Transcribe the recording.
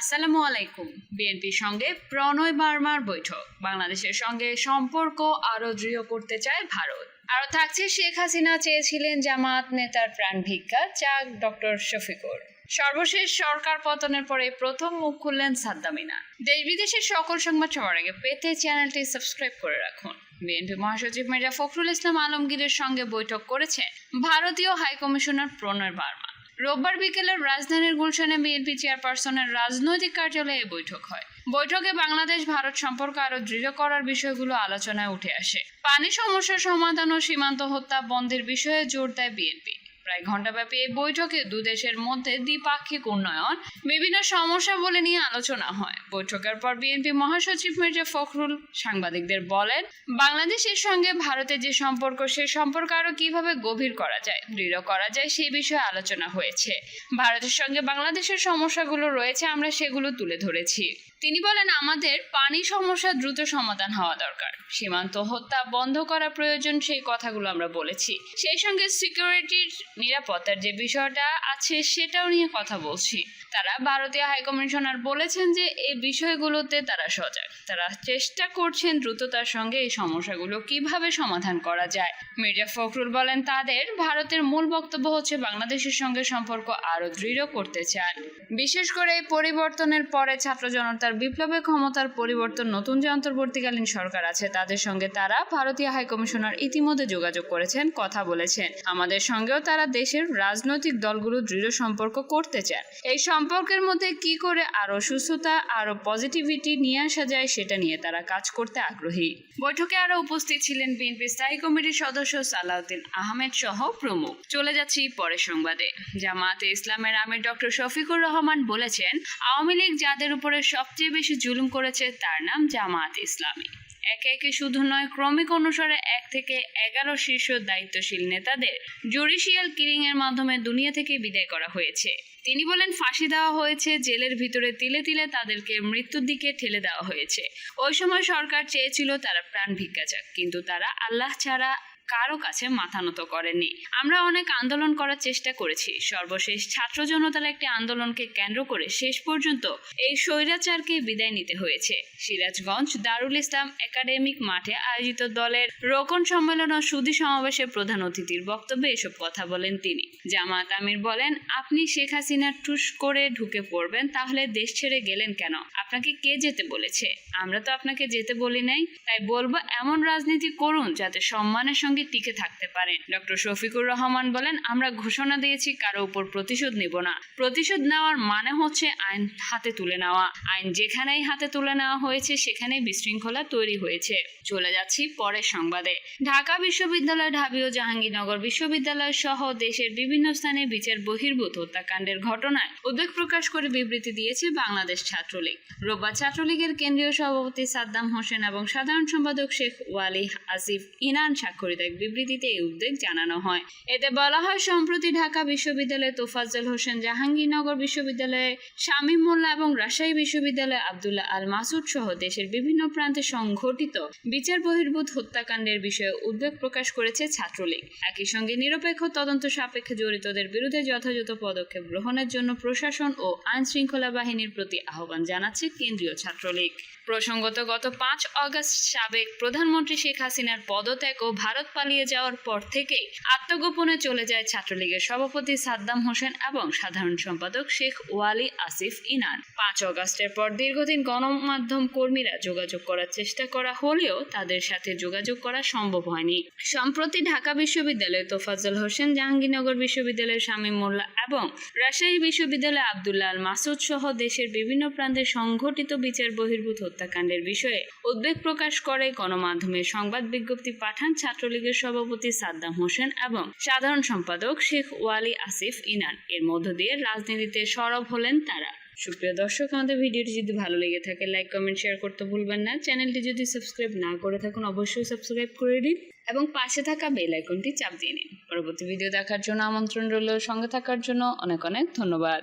আসসালামু আলাইকুম। বিএনপির সঙ্গে প্রণয় বার্মার বৈঠক। বাংলাদেশের সঙ্গে সম্পর্ক আরও দৃঢ় করতে চায় ভারত। আরও থাকছে শেখ হাসিনা, চেয়েছিলেন জামাত নেতার প্রাণ ভিক্ষা, চাক ডক্টর শফিকুর। সর্বশেষ সরকার পতনের পরে প্রথম মুখ খুললেন সাদ্দামিনা দেশ বিদেশের সকল সংবাদ সবার আগে পেতে চ্যানেলটি সাবস্ক্রাইব করে রাখুন। বিএনপি মহাসচিব মির্জা ফখরুল ইসলাম আলমগীরের সঙ্গে বৈঠক করেছেন ভারতীয় হাইকমিশনার প্রণয় বার্মা। রোববার বিকেলে রাজধানীর গুলশানে বিএনপি চেয়ারপারসনের রাজনৈতিক কার্যালয়ে এই বৈঠক হয়। বৈঠকে বাংলাদেশ ভারত সম্পর্ক আরও দৃঢ় করার বিষয়গুলো আলোচনায় উঠে আসে। পানি সমস্যা সমাধান ও সীমান্ত হত্যা বন্ধের বিষয়ে জোর দেয় বিএনপি। প্রায় ঘণ্টাব্যাপী এই বৈঠকে দু দেশের মধ্যে দ্বিপাক্ষিক উন্নয়ন, বিভিন্ন সমস্যা বলে নিয়ে আলোচনা হয়। বৈঠকের পর বিএনপি মহাসচিব মির্জা ফখরুল সাংবাদিকদের বলেন, বাংলাদেশের সঙ্গে ভারতের যে সম্পর্ক, সে সম্পর্ক আরও কীভাবে গভীর করা যায়, দৃঢ় করা যায় সেই বিষয়ে আলোচনা হয়েছে। ভারতের সঙ্গে বাংলাদেশের সমস্যাগুলো রয়েছে, আমরা সেগুলো তুলে ধরেছি। তিনি বলেন, আমাদের পানি সমস্যা দ্রুত সমাধান হওয়া দরকার। সীমান্ত হত্যা বন্ধ করা প্রয়োজন, সেই কথাগুলো আমরা বলেছি। সেই সঙ্গে সিকিউরিটির নিরাপত্তার যে বিষয়টা আছে, সেটাও নিয়ে কথা বলছি। তারা ভারতীয় হাইকমিশনার বলেছেন যে, এই বিষয়গুলোতে তারা সজাগ। তারা চেষ্টা করছেন দ্রুততার সঙ্গে এই সমস্যাগুলো কীভাবে সমাধান করা যায়। মির্জা ফখরুল বলেন, তাদের ভারতের মূল বক্তব্য হচ্ছে বাংলাদেশের সঙ্গে সম্পর্ক আরও দৃঢ় করতে চান। বিশেষ করে এই পরিবর্তনের পরে ছাত্র জনতার বিপ্লবে ক্ষমতার পরিবর্তন নতুন যে অন্তর্বর্তীকালীন সরকার আছে, তাদের সঙ্গে তারা ভারতীয় হাইকমিশনার ইতিমধ্যে যোগাযোগ করেছেন, কথা বলেছেন। আমাদের সঙ্গেও তারা দেশের রাজনৈতিক দলগুলো দৃঢ় সম্পর্ক করতে চান। এই সম্পর্কের মধ্যে কি করে আরও সুস্থতা, আরও পজিটিভিটি নিয়ে আসা যায় সেটা নিয়ে তারা কাজ করতে আগ্রহী। বৈঠকে আরও উপস্থিত ছিলেন বিএনপি স্থায়ী কমিটির সদস্য সালাউদ্দিন আহমেদ সহ প্রমুখ। চলে যাচ্ছি পরের সংবাদে। জামায়াতে ইসলামের আমির ডক্টর শফিকুর রহমান বলেছেন, আওয়ামী লীগ যাদের উপরে সবচেয়ে বেশি জুলুম করেছে তার নাম জামায়াত ইসলামী। একে একে শুধু নয়, ক্রমিক অনুসারে এক থেকে এগারো শীর্ষ দায়িত্বশীল নেতাদের জুডিশিয়াল কিলিং এর মাধ্যমে দুনিয়া থেকে বিদায় করা হয়েছে। তিনি বলেন, ফাঁসি দেওয়া হয়েছে, জেলের ভিতরে তিলে তিলে তাদেরকে মৃত্যুর দিকে ঠেলে দেওয়া হয়েছে। ওই সময় সরকার চেয়েছিল তারা প্রাণ ভিক্ষা যাক কিন্তু তারা আল্লাহ ছাড়া কারও কাছে মাথা নত করেননি। আমরা অনেক আন্দোলন করার চেষ্টা করেছি। সর্বশেষ ছাত্র জনতার একটি আন্দোলনকে কেন্দ্র করে শেষ পর্যন্ত এই স্বৈরাচারকে বিদায় নিতে হয়েছে। সিরাজগঞ্জ দারুল ইসলাম একাডেমিক মাঠে আয়োজিত দলের রোকন সম্মেলন ও সুধী সমাবেশে প্রধান অতিথির বক্তব্যে এসব কথা বলেন তিনি। জামাত আমির বলেন, আপনি শেখ হাসিনা টুস করে ঢুকে পড়বেন, তাহলে দেশ ছেড়ে গেলেন কেন? আপনাকে কে যেতে বলেছে? আমরা তো আপনাকে যেতে বলি নাই। তাই বলব, এমন রাজনীতি করুন যাতে সম্মানের সঙ্গে টিকে থাকতে পারেন। ডক্টর শফিকুর রহমান বলেন, আমরা ঘোষণা দিয়েছি, কারও উপর প্রতিশোধ নেব না। প্রতিশোধ নেওয়ার মানে হচ্ছে আইন হাতে তুলে নেওয়া। আইন যেখানেই হাতে তুলে নেওয়া হয়েছে, সেখানেই বিশৃঙ্খলা তৈরি হয়েছে। চলে যাচ্ছি পরের সংবাদে। ঢাকা বিশ্ববিদ্যালয়, ঢাবি ও জাহাঙ্গীরনগর বিশ্ববিদ্যালয় সহ দেশের বিভিন্ন স্থানে বিচার বহির্ভূত হত্যাকাণ্ডের ঘটনায় উদ্বেগ প্রকাশ করে বিবৃতি দিয়েছে বাংলাদেশ ছাত্রলীগ। রোববার ছাত্রলীগের কেন্দ্রীয় সভাপতি সাদ্দাম হোসেন এবং সাধারণ সম্পাদক শেখ ওয়ালি আসিফ ইনান স্বাক্ষরিত এক বিবৃতিতে এই উদ্বেগ জানানো হয়। এতে বলা হয়, সম্প্রতি ঢাকা বিশ্ববিদ্যালয়ে তোফাজ্জল হোসেন জাহাঙ্গীরনগর বিশ্ববিদ্যালয়ে শামীম মোল্লা এবং রাজশাহী বিশ্ববিদ্যালয়ে আবদুল্লাহ আল মাসুদ সহ দেশের বিভিন্ন প্রান্তে সংঘটিত বিচার বহির্ভূত হত্যাকাণ্ডের বিষয়ে উদ্বেগ প্রকাশ করেছে ছাত্রলীগ। একই সঙ্গে নিরপেক্ষ তদন্ত সাপেক্ষে জড়িতদের বিরুদ্ধে যথাযথ পদক্ষেপ গ্রহণের জন্য প্রশাসন ও আইন শৃঙ্খলা বাহিনীর প্রতি আহ্বান জানাচ্ছে কেন্দ্রীয় ছাত্রলীগ। প্রসঙ্গত, গত পাঁচ অগস্ট সাবেক প্রধানমন্ত্রী শেখ হাসিনার পদত্যাগ ও ভারত পালিয়ে যাওয়ার পর থেকেই আত্মগোপনে চলে যায় ছাত্রলীগের সভাপতি সাদ্দাম হোসেন এবং সাধারণ সম্পাদক শেখ ওয়ালি আসিফ ইনান। পাঁচ অগস্টের পর দীর্ঘদিন গণমাধ্যম কর্মীরা যোগাযোগ করার চেষ্টা করা হলেও তাদের সাথে যোগাযোগ করা সম্ভব হয়নি। সম্প্রতি ঢাকা বিশ্ববিদ্যালয়ে তোফাজ্জল হোসেন, জাহাঙ্গীরনগর বিশ্ববিদ্যালয়ের শামীম মোল্লা এবং রাজশাহী বিশ্ববিদ্যালয়ে আবদুল্লাহ আল মাসুদ সহ দেশের বিভিন্ন প্রান্তে সংঘটিত বিচার বহির্ভূত হত্যাকাণ্ডের বিষয়ে উদ্বেগ প্রকাশ করে গণমাধ্যমে সংবাদ বিজ্ঞপ্তি পাঠান ছাত্রলীগের সভাপতি সাদ্দাম হোসেন এবং সাধারণ সম্পাদক শেখ ওয়ালি আসিফ ইনান। এর মধ্য দিয়ে রাজনীতিতে সরব হলেন তারা। সুপ্রিয় দর্শক, আমাদের ভিডিওটি যদি ভালো লেগে থাকে লাইক কমেন্ট শেয়ার করতে ভুলবেন না। চ্যানেলটি যদি সাবস্ক্রাইব না করে থাকুন, অবশ্যই সাবস্ক্রাইব করে দিন এবং পাশে থাকা বেল আইকনটি চাপ দিয়ে নিন। পরবর্তী ভিডিও দেখার জন্য আমন্ত্রণ রইল। সঙ্গে থাকার জন্য অনেক অনেক ধন্যবাদ।